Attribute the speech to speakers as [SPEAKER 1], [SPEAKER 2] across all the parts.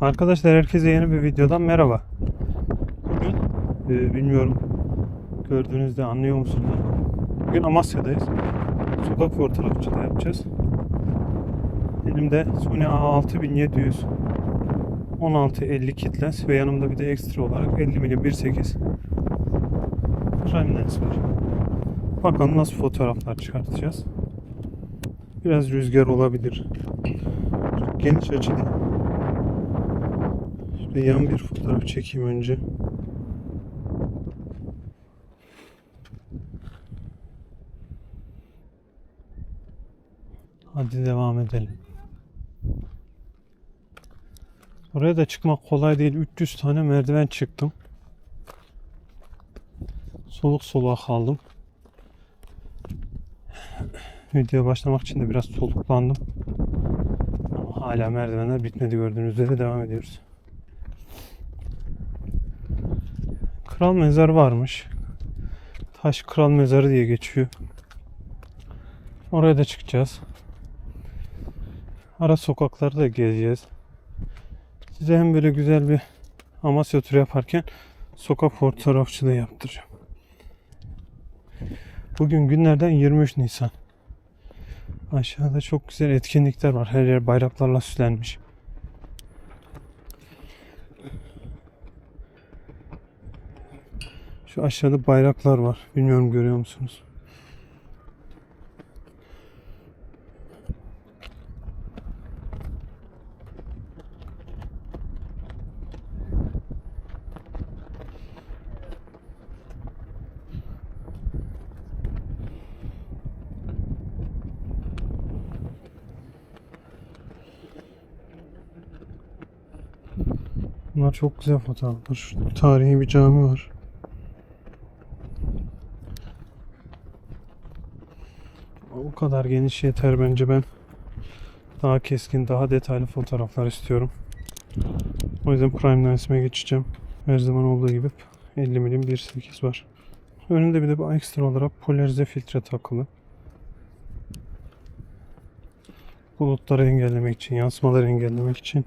[SPEAKER 1] Arkadaşlar herkese yeni bir videodan merhaba. Bugün e, bilmiyorum gördüğünüzde anlıyor musunuz? Bugün Amasya'dayız. Sokak fotoğrafçılığı yapacağız. Elimde Sony A6700 1650 kit lens ve yanımda bir de ekstra olarak 50 mm 1.8 prime lens var. Bakalım nasıl fotoğraflar çıkartacağız. Biraz rüzgar olabilir. Geniş açıda Şöyle yan bir fotoğraf çekeyim önce. Hadi devam edelim. Oraya da çıkmak kolay değil. 300 tane merdiven çıktım. Soluk soluğa kaldım. Videoya başlamak için de biraz soluklandım. Ama hala merdivenler bitmedi gördüğünüz üzere devam ediyoruz. Kral mezarı varmış. Taş kral mezarı diye geçiyor. Oraya da çıkacağız. Ara sokakları da gezeceğiz. Size hem böyle güzel bir Amasya turu yaparken sokak fotoğrafçılığı yaptıracağım. Bugün günlerden 23 Nisan. Aşağıda çok güzel etkinlikler var. Her yer bayraklarla süslenmiş. Şu aşağıda bayraklar var. Bilmiyorum görüyor musunuz? Bunlar çok güzel fotoğraflar. Şurada tarihi bir cami var. O kadar geniş yeter bence ben. Daha keskin, daha detaylı fotoğraflar istiyorum. O yüzden prime lensime geçeceğim. Her zaman olduğu gibi 50 mm 1.8 var. Önünde bir de bu ekstra olarak polarize filtre takılı. Bulutları engellemek için, yansımaları engellemek için.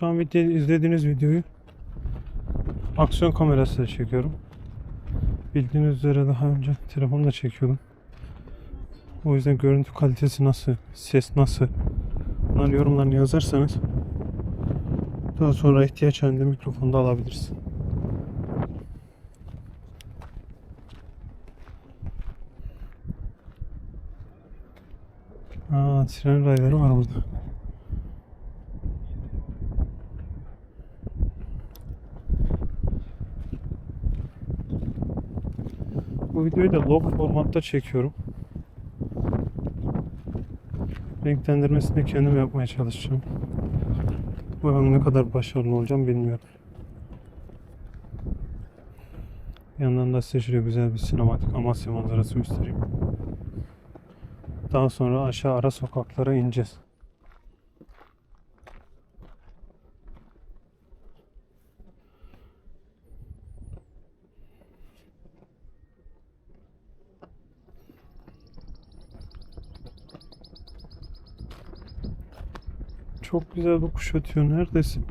[SPEAKER 1] Şu an izlediğiniz videoyu aksiyon kamerasıyla çekiyorum. Bildiğiniz üzere daha önce telefonla çekiyordum. O yüzden görüntü kalitesi nasıl, ses nasıl bunları yorumlarını yazarsanız daha sonra ihtiyaç halinde mikrofonda alabiliriz. Aa, tren rayları var burada. Bu videoyu da log formatta çekiyorum. Renklendirmesini kendim yapmaya çalışacağım. Bakalım ne kadar başarılı olacağım bilmiyorum. Yandan da size şöyle güzel bir sinematik Amasya manzarası göstereyim. Daha sonra aşağı ara sokaklara ineceğiz. Çok güzel bir kuş ötüyor. Neredesin?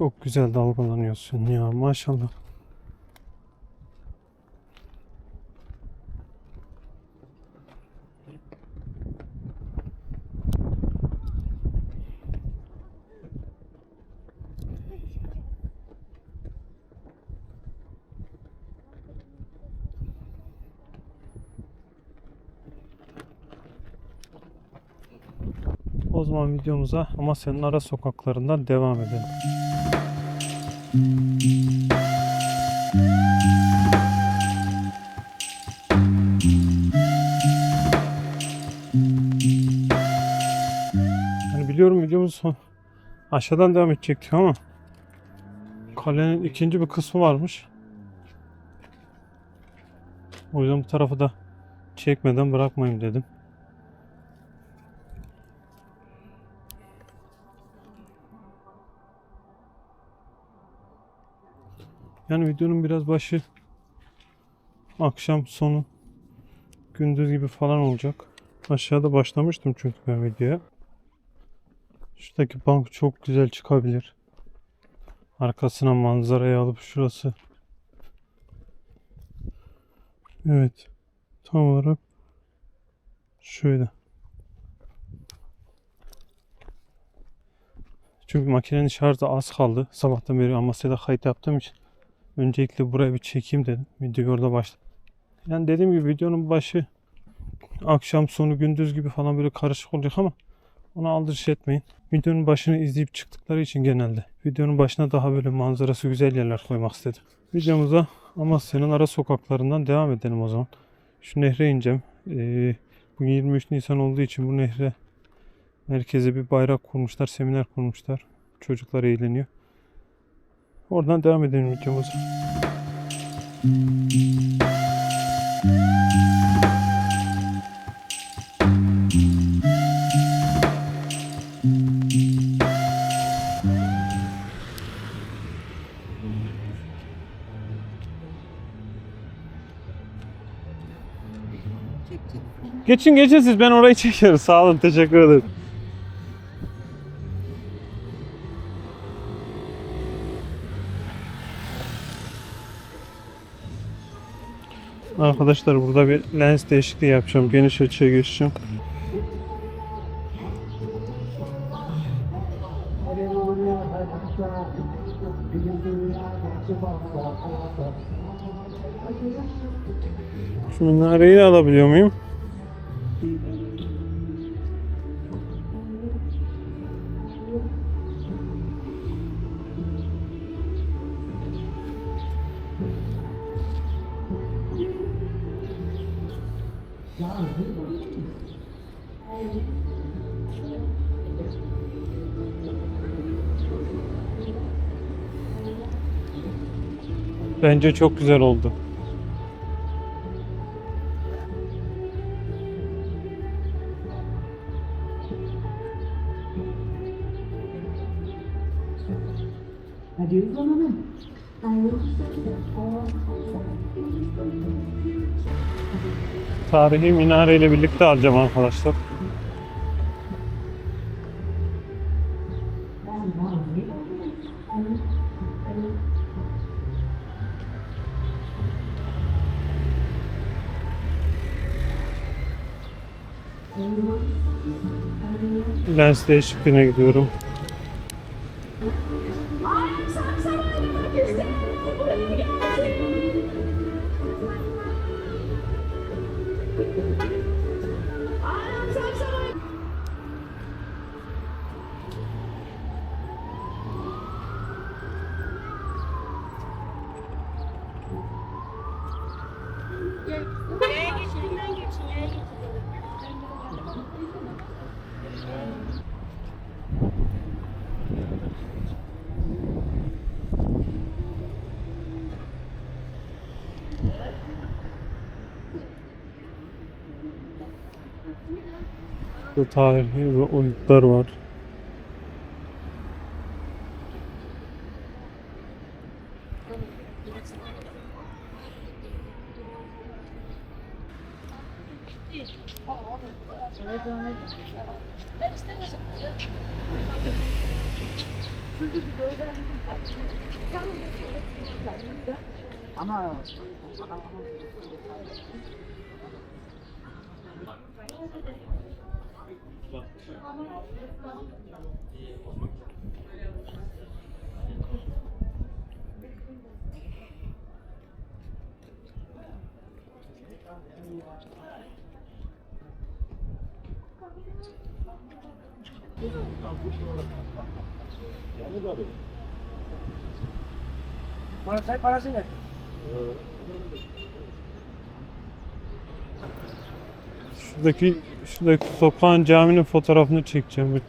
[SPEAKER 1] Çok güzel dalgalanıyorsun ya maşallah. O zaman videomuza Amasya'nın ara sokaklarından devam edelim. Yani biliyorum videomuz aşağıdan devam edecektik ama kalenin ikinci bir kısmı varmış. O yüzden bu tarafı da çekmeden bırakmayayım dedim. Yani videonun biraz başı akşam sonu gündüz gibi falan olacak. Aşağıda başlamıştım çünkü ben videoya. Şuradaki bank çok güzel çıkabilir. Arkasına manzarayı alıp şurası. Evet. Tam olarak şöyle. Çünkü makinenin şarjı az kaldı. Sabahtan beri Amasya'da kayıt yaptığım için öncelikle buraya bir çekeyim dedim. Videoyu orada başladım. Yani dediğim gibi videonun başı akşam sonu gündüz gibi falan böyle karışık olacak ama ona aldırış etmeyin. Videonun başını izleyip çıktıkları için genelde videonun başına daha böyle manzarası güzel yerler koymak istedim. Videomuza Amasya'nın ara sokaklarından devam edelim o zaman. Şu nehre ineceğim. Ee, bugün 23 Nisan olduğu için bu nehre merkeze bir bayrak kurmuşlar, seminer kurmuşlar. Çocuklar eğleniyor. Oradan devam edelim videomuza. Geçin geçin siz ben orayı çekiyorum. Sağ olun teşekkür ederim. Arkadaşlar burada bir lens değişikliği yapacağım. Geniş açıya geçeceğim. Şu minareyi alabiliyor muyum? Bence çok güzel oldu.
[SPEAKER 2] Adieu zamanım.
[SPEAKER 1] Tarihi minare ile birlikte alacağım arkadaşlar. Lens değişikliğine gidiyorum. Burada tarihi ve oyuklar var.
[SPEAKER 2] Ama Bana say parası ne?
[SPEAKER 1] Şuradaki şuradaki sokağın caminin fotoğrafını çekeceğim.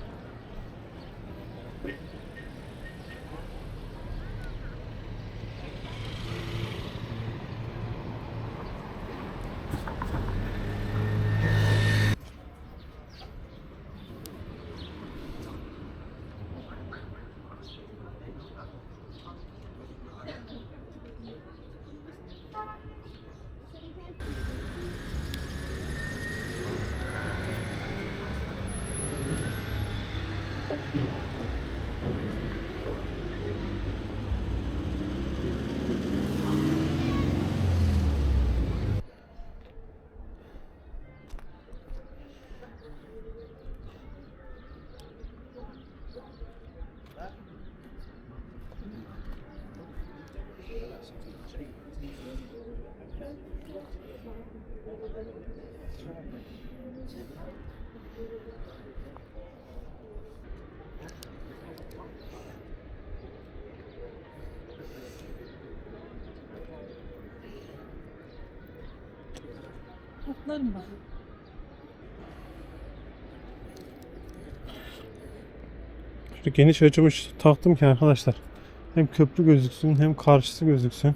[SPEAKER 1] Bir.
[SPEAKER 2] Toplarım ben.
[SPEAKER 1] Şöyle geniş açılmış taktım ki arkadaşlar. Hem köprü gözüksün hem karşısı gözüksün.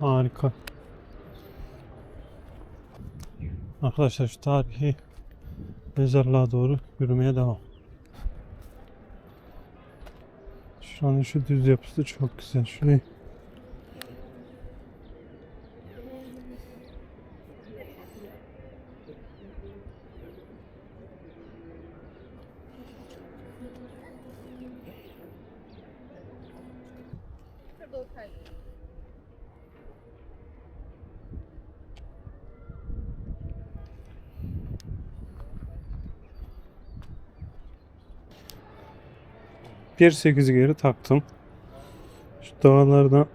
[SPEAKER 1] Harika. Arkadaşlar şu tarihi mezarlığa doğru yürümeye devam. Şuranın şu düz yapısı çok güzel. Şurayı bir sekiz geri taktım. Şu dağlardan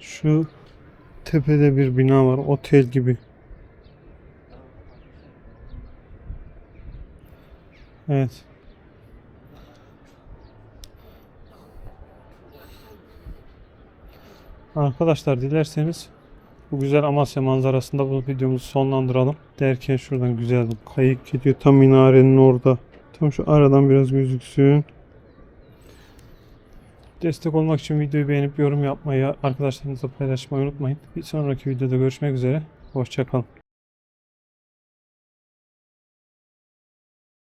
[SPEAKER 1] Şu tepede bir bina var. Otel gibi. Evet. Arkadaşlar dilerseniz bu güzel Amasya manzarasında bu videomuzu sonlandıralım. Derken şuradan güzel kayık gidiyor. Tam minarenin orada. Tam şu aradan biraz gözüksün. Destek olmak için videoyu beğenip yorum yapmayı, arkadaşlarınızla paylaşmayı unutmayın. Bir sonraki videoda görüşmek üzere. Hoşçakalın.